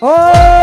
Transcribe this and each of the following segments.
ઓ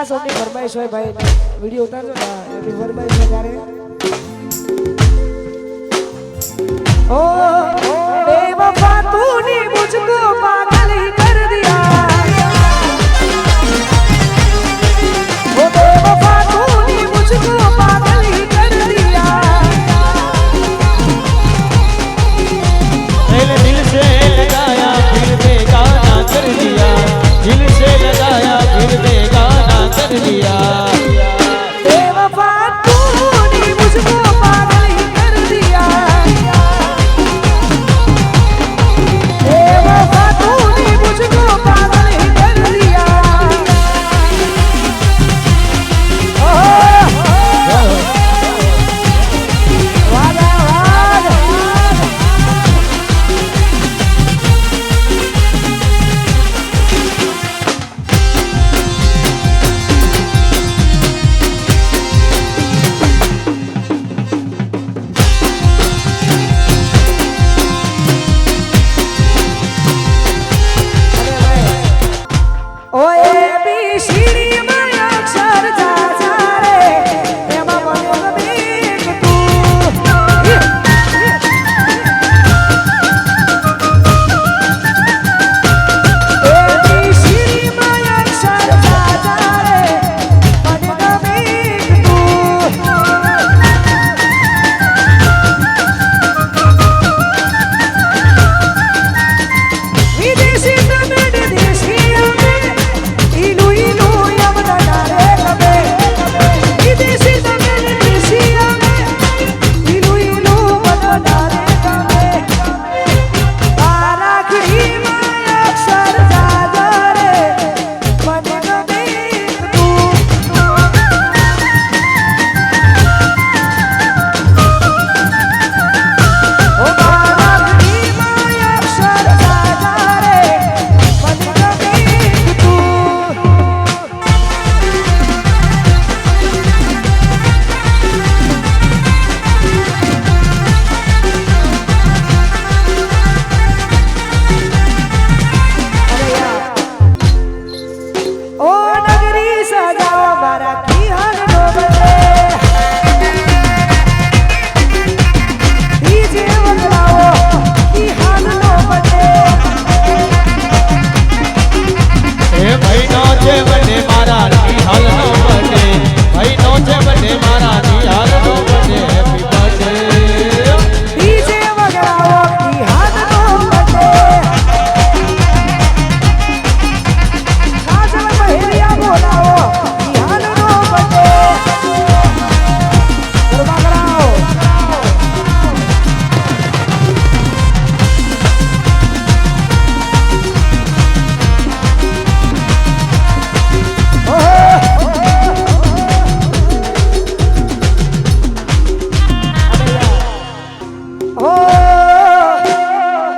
આ સૌની ફરમાઈશ હોય ભાઈ. વીડિયો ઉતારજો ને. એની ફરમાઈશ હોય ત્યારે ઓ બેવફા તું ની મુજકો